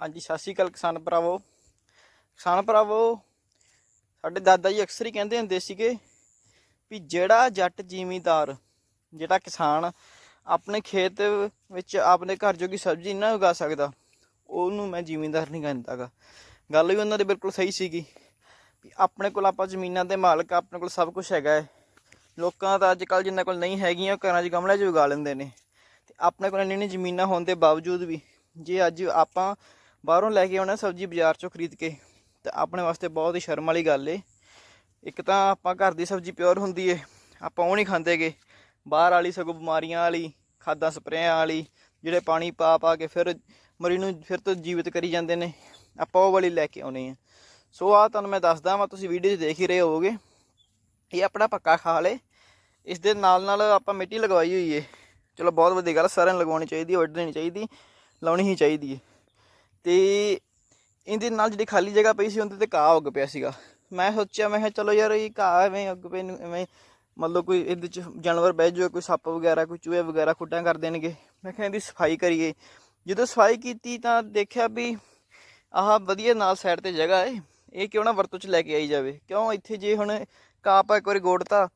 ਹਾਂਜੀ, ਸਤਿ ਸ਼੍ਰੀ ਅਕਾਲ ਕਿਸਾਨ ਭਰਾਵੋ। ਕਿਸਾਨ ਭਰਾਵੋ, ਸਾਡੇ ਦਾਦਾ ਜੀ ਅਕਸਰ ਹੀ ਕਹਿੰਦੇ ਹੁੰਦੇ ਸੀਗੇ ਵੀ ਜਿਹੜਾ ਜੱਟ ਜ਼ਿਮੀਂਦਾਰ, ਜਿਹੜਾ ਕਿਸਾਨ ਆਪਣੇ ਖੇਤ ਵਿੱਚ ਆਪਣੇ ਘਰ ਜੋਗੀ ਸਬਜ਼ੀ ਨਾ ਉਗਾ ਸਕਦਾ, ਉਹਨੂੰ ਮੈਂ ਜ਼ਿਮੀਂਦਾਰ ਨਹੀਂ ਕਹਿੰਦਾਗਾ। ਗੱਲ ਵੀ ਉਹਨਾਂ ਦੇ ਬਿਲਕੁਲ ਸਹੀ ਸੀਗੀ ਵੀ ਆਪਣੇ ਕੋਲ ਆਪਾਂ ਜ਼ਮੀਨਾਂ ਦੇ ਮਾਲਕ ਆਪਣੇ ਕੋਲ ਸਭ ਕੁਝ ਹੈਗਾ ਹੈ। ਲੋਕਾਂ ਦਾ ਅੱਜ ਕੱਲ ਜਿੰਨਾਂ ਕੋਲ ਨਹੀਂ ਹੈਗੀਆਂ, ਉਹ ਘਰਾਂ 'ਚ ਗਮਲਿਆਂ 'ਚ ਉਗਾ ਲੈਂਦੇ ਨੇ। ਤੇ ਆਪਣੇ ਕੋਲ ਇੰਨੀ ਇੰਨੀ ਜ਼ਮੀਨਾਂ ਹੋਣ ਦੇ ਬਾਵਜੂਦ ਵੀ ਜੇ ਅੱਜ ਆਪਾਂ ਬਾਹਰੋਂ ਲੈ ਕੇ ਆਉਣਾ ਸਬਜ਼ੀ ਬਾਜ਼ਾਰ 'ਚੋਂ ਖਰੀਦ ਕੇ। ਤੇ ਆਪਣੇ ਵਾਸਤੇ ਬਹੁਤ ਹੀ ਸ਼ਰਮ ਵਾਲੀ ਗੱਲ ਏ। ਇੱਕ ਤਾਂ ਆਪਾਂ ਘਰ ਦੀ ਸਬਜ਼ੀ ਪਿਓਰ ਹੁੰਦੀ ਏ। ਆਪਾਂ ਉਹ ਨਹੀਂ ਖਾਂਦੇਗੇ ਬਾਹਰ ਵਾਲੀ ਸਗੋਂ ਬਿਮਾਰੀਆਂ ਵਾਲੀ, ਖਾਦਾਂ ਸਪਰੇਆਂ ਵਾਲੀ, ਜਿਹੜੇ ਪਾਣੀ ਪਾ ਪਾ ਕੇ ਫਿਰ ਮਰੀ ਨੂੰ ਫਿਰ ਤੋਂ ਜੀਵਿਤ ਕਰੀ ਜਾਂਦੇ ਨੇ। ਆਪਾਂ ਉਹ ਵਾਲੀ ਲੈ ਕੇ ਆਉਣੀ ਆ। ਸੋ ਆ ਤੁਹਾਨੂੰ ਮੈਂ ਦੱਸਦਾ ਵਾਂ, ਤੁਸੀਂ ਵੀਡੀਓ 'ਚ ਦੇਖ ਹੀ ਰਹੇ ਹੋਵੋਗੇ। ਇਹ ਆਪਣਾ ਪੱਕਾ ਖਾਲ ਏ। ਇਸ ਦੇ ਨਾਲ ਨਾਲ ਆਪਾਂ ਮਿੱਟੀ ਲਗਵਾਈ ਹੋਈ ਏ। ਚਲੋ ਬਹੁਤ ਵਧੀਆ ਗੱਲ, ਸਾਰਿਆਂ ਨੂੰ ਲਗਵਾਉਣੀ ਚਾਹੀਦੀ ਵੱਢਣੀ ਚਾਹੀਦੀ, ਲਾਉਣੀ ਹੀ ਚਾਹੀਦੀ ਏ। ਤੇ ਇਹਦੇ ਨਾਲ ਜਿਹੜੀ ਖਾਲੀ ਜਗ੍ਹਾ ਪਈ ਸੀ, ਉਹਦੇ ਤੇ ਘਾਹ ਉੱਗ ਪਿਆ ਸੀਗਾ। ਮੈਂ ਸੋਚਿਆ, ਮੈਂ ਕਿਹਾ ਚਲੋ ਯਾਰ, ਇਹ ਘਾਹ ਐਵੇਂ ਉੱਗ ਪਏ ਨੂੰ, ਐਵੇਂ ਮਤਲਬ ਕੋਈ ਇਹਦੇ ਚ ਜਾਨਵਰ ਬਹਿ ਜਾਵੇ ਕੋਈ ਸੱਪ ਵਗੈਰਾ, ਕੋਈ ਚੂਹੇ ਵਗੈਰਾ ਖੁੱਡਾਂ ਕਰ ਦੇਣਗੇ। ਮੈਂ ਕਿਹਾ ਇਹਦੀ ਸਫ਼ਾਈ ਕਰੀਏ। ਜਦੋਂ ਸਫ਼ਾਈ ਕੀਤੀ ਤਾਂ ਦੇਖਿਆ ਵੀ ਆਹ ਵਧੀਆ ਨਾਲ ਸਾਈਡ ਤੇ ਜਗ੍ਹਾ ਹੈ ਇਹ ਕਿਉਂ ਨਾ ਵਰਤੋਂ ਚ ਲੈ ਕੇ ਆਈ ਜਾਵੇ? ਕਿਉਂ ਇੱਥੇ ਜੇ ਹੁਣ ਘਾਹ ਆਪਾਂ ਇੱਕ ਵਾਰੀ ਗੋੜਤਾ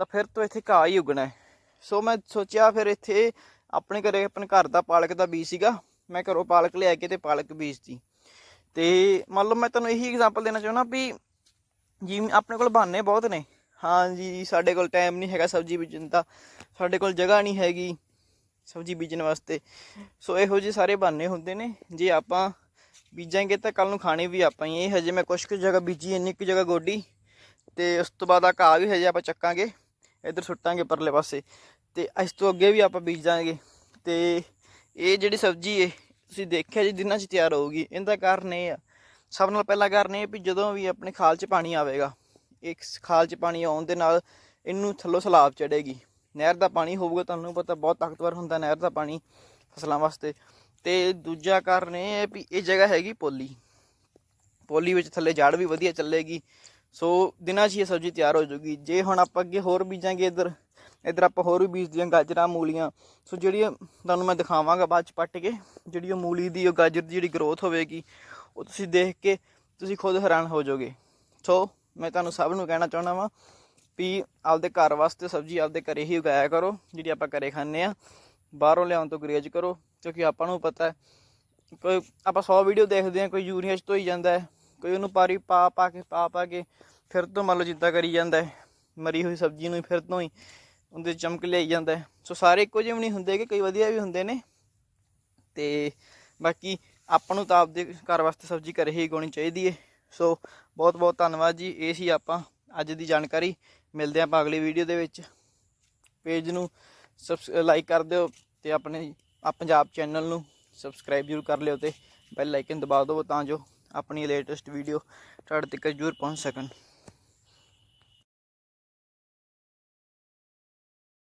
ਤਾਂ ਫਿਰ ਤੋਂ ਇੱਥੇ ਘਾਹ ਹੀ ਉਗਣਾ ਹੈ ਸੋ ਮੈਂ ਸੋਚਿਆ, ਫਿਰ ਇੱਥੇ ਆਪਣੇ ਘਰੇ, ਆਪਣੇ ਘਰ ਦਾ ਪਾਲਕ ਦਾ ਬੀਜ ਸੀਗਾ। ਮੈਂ ਘਰੋਂ ਪਾਲਕ ਲਿਆ ਕੇ ਤੇ ਪਾਲਕ ਬੀਜਤੀ। ਤੇ ਮੰਨ ਲਓ ਮੈਂ ਤੁਹਾਨੂੰ ਇਹੀ ਐਗਜ਼ਾਮਪਲ ਦੇਣਾ ਚਾਹੁੰਦਾ ਵੀ ਜਿਵੇਂ ਆਪਣੇ ਕੋਲ ਬਹਾਨੇ ਬਹੁਤ ਨੇ। ਹਾਂਜੀ ਸਾਡੇ ਕੋਲ ਟਾਈਮ ਨਹੀਂ ਹੈਗਾ ਸਬਜ਼ੀ ਬੀਜਣ ਦਾ। ਸਾਡੇ ਕੋਲ ਜਗ੍ਹਾ ਨਹੀਂ ਹੈਗੀ ਸਬਜ਼ੀ ਬੀਜਣ ਵਾਸਤੇ। ਸੋ ਇਹੋ ਜਿਹੇ ਸਾਰੇ ਬਹਾਨੇ ਹੁੰਦੇ ਨੇ। ਜੇ ਆਪਾਂ ਬੀਜਾਂਗੇ ਤਾਂ ਕੱਲ ਨੂੰ ਖਾਣੇ ਵੀ ਆਪਾਂ ਹੀ ਇਹ ਹਜੇ ਮੈਂ ਕੁਛ ਕੁ ਜਗ੍ਹਾ ਬੀਜੀ, ਇੰਨੀ ਕੁ ਜਗ੍ਹਾ ਗੋਡੀ। ਤੇ ਉਸ ਤੋਂ ਬਾਅਦ ਆ ਘਾਹ ਵੀ ਹਜੇ ਆਪਾਂ ਚੱਕਾਂਗੇ। ਇੱਧਰ ਸੁੱਟਾਂਗੇ ਪਰਲੇ ਪਾਸੇ। ਤੇ ਇਸ ਤੋਂ ਅੱਗੇ ਵੀ ਆਪਾਂ ਬੀਜਾਂਗੇ ਤੇ ਇਹ ਜਿਹੜੀ ਸਬਜ਼ੀ ਹੈ ਤੁਸੀਂ ਦੇਖਿਆ ਜੀ ਦਿਨਾਂ 'ਚ ਤਿਆਰ ਹੋਊਗੀ। ਇਹਦਾ ਕਾਰਨ ਇਹ ਆ, ਸਭ ਨਾਲ ਪਹਿਲਾ ਕਾਰਨ ਇਹ ਵੀ ਜਦੋਂ ਵੀ ਆਪਣੇ ਖਾਲ 'ਚ ਪਾਣੀ ਆਵੇਗਾ, ਇੱਕ ਖਾਲ 'ਚ ਪਾਣੀ ਆਉਣ ਦੇ ਨਾਲ ਇਹਨੂੰ ਥੱਲੋਂ ਸਲਾਬ ਚੜੇਗੀ ਨਹਿਰ ਦਾ ਪਾਣੀ ਹੋਊਗਾ ਤੁਹਾਨੂੰ ਪਤਾ ਬਹੁਤ ਤਾਕਤਵਰ ਹੁੰਦਾ ਨਹਿਰ ਦਾ ਪਾਣੀ ਫਸਲਾਂ ਵਾਸਤੇ। ਤੇ ਦੂਜਾ ਕਾਰਨ ਇਹ ਹੈ ਵੀ ਇਹ ਜਗ੍ਹਾ ਹੈਗੀ ਪੋਲੀ। ਪੋਲੀ ਵਿੱਚ ਥੱਲੇ ਜੜ ਵੀ ਵਧੀਆ ਚੱਲੇਗੀ। ਸੋ ਦਿਨਾਂ 'ਚ ਇਹ ਸਬਜ਼ੀ ਤਿਆਰ ਹੋ ਜੂਗੀ। ਜੇ ਹੁਣ ਆਪਾਂ ਅੱਗੇ ਹੋਰ ਬੀਜਾਂਗੇ ਇੱਧਰ ਇੱਧਰ ਆਪਾਂ ਹੋਰ ਵੀ ਬੀਜਦੀਆਂ ਗਾਜਰਾਂ, ਮੂਲੀਆਂ, ਸੋ ਜਿਹੜੀਆਂ ਤੁਹਾਨੂੰ ਮੈਂ ਦਿਖਾਵਾਂਗਾ ਬਾਅਦ ਚ ਪੱਟ ਕੇ, ਜਿਹੜੀ ਉਹ ਮੂਲੀ ਦੀ ਉਹ ਗਾਜਰ ਦੀ ਜਿਹੜੀ ਗਰੋਥ ਹੋਵੇਗੀ, ਉਹ ਤੁਸੀਂ ਦੇਖ ਕੇ ਤੁਸੀਂ ਖੁਦ ਹੈਰਾਨ ਹੋ ਜਾਓਗੇ। ਸੋ ਮੈਂ ਤੁਹਾਨੂੰ ਸਭ ਨੂੰ ਕਹਿਣਾ ਚਾਹੁੰਦਾ ਵਾਂ ਵੀ ਆਪਦੇ ਘਰ ਵਾਸਤੇ ਸਬਜ਼ੀ ਆਪਦੇ ਘਰੇ ਹੀ ਉਗਾਇਆ ਕਰੋ, ਜਿਹੜੀ ਆਪਾਂ ਘਰੇ ਖਾਂਦੇ ਆ ਬਾਹਰੋਂ ਲਿਆਉਣ ਤੋਂ ਗੁਰੇਜ਼ ਕਰੋ, ਕਿਉਂਕਿ ਆਪਾਂ ਨੂੰ ਪਤਾ ਹੈ, ਕੋਈ ਆਪਾਂ 100 ਵੀਡੀਓ ਦੇਖਦੇ ਆ ਕੋਈ ਯੂਰੀਆ ਚ ਧੋਈ ਜਾਂਦਾ ਹੈ, ਕੋਈ ਉਹਨੂੰ ਪਾਰੀ ਪਾ ਪਾ ਕੇ, ਪਾ ਪਾ ਕੇ ਫਿਰ ਤੋਂ ਮੰਨ ਲਓ ਜਿੱਦਾਂ ਕਰੀ ਜਾਂਦਾ ਹੈ, ਮਰੀ ਹੋਈ ਸਬਜ਼ੀ ਨੂੰ ਫਿਰ ਤੋਂ ਹੀ ਉਹਦੇ 'ਚ ਚਮਕ ਲਿਆਈ ਜਾਂਦਾ ਸੋ ਸਾਰੇ ਇੱਕੋ ਜਿਹੇ ਵੀ ਨਹੀਂ ਹੁੰਦੇ ਕਿ ਕਈ ਵਧੀਆ ਵੀ ਹੁੰਦੇ ਨੇ। ਤੇ ਬਾਕੀ ਆਪਾਂ ਨੂੰ ਤਾਂ ਆਪਦੇ ਘਰ ਵਾਸਤੇ ਸਬਜ਼ੀ ਘਰੇ ਹੀ ਉਗਾਉਣੀ ਚਾਹੀਦੀ ਏ ਸੋ ਬਹੁਤ ਬਹੁਤ ਧੰਨਵਾਦ ਜੀ। ਇਹ ਸੀ ਆਪਾਂ ਅੱਜ ਦੀ ਜਾਣਕਾਰੀ। ਮਿਲਦੇ ਆਪਾਂ ਅਗਲੀ ਵੀਡੀਓ ਦੇ ਵਿੱਚ। ਪੇਜ ਨੂੰ ਸਬਸ, ਲਾਈਕ ਕਰ ਦਿਓ ਤੇ ਆਪਣੇ ਆ ਪੰਜਾਬ ਚੈਨਲ ਨੂੰ ਸਬਸਕ੍ਰਾਈਬ ਜ਼ਰੂਰ ਕਰ ਲਿਓ ਤੇ ਬੈਲ ਆਈਕਨ ਦਬਾ ਦਿਓ ਤਾਂ ਜੋ ਆਪਣੀ ਲੇਟੈਸਟ ਵੀਡੀਓ ਤੁਹਾਡੇ ਤੱਕ ਜ਼ਰੂਰ ਪਹੁੰਚ ਸਕਣ।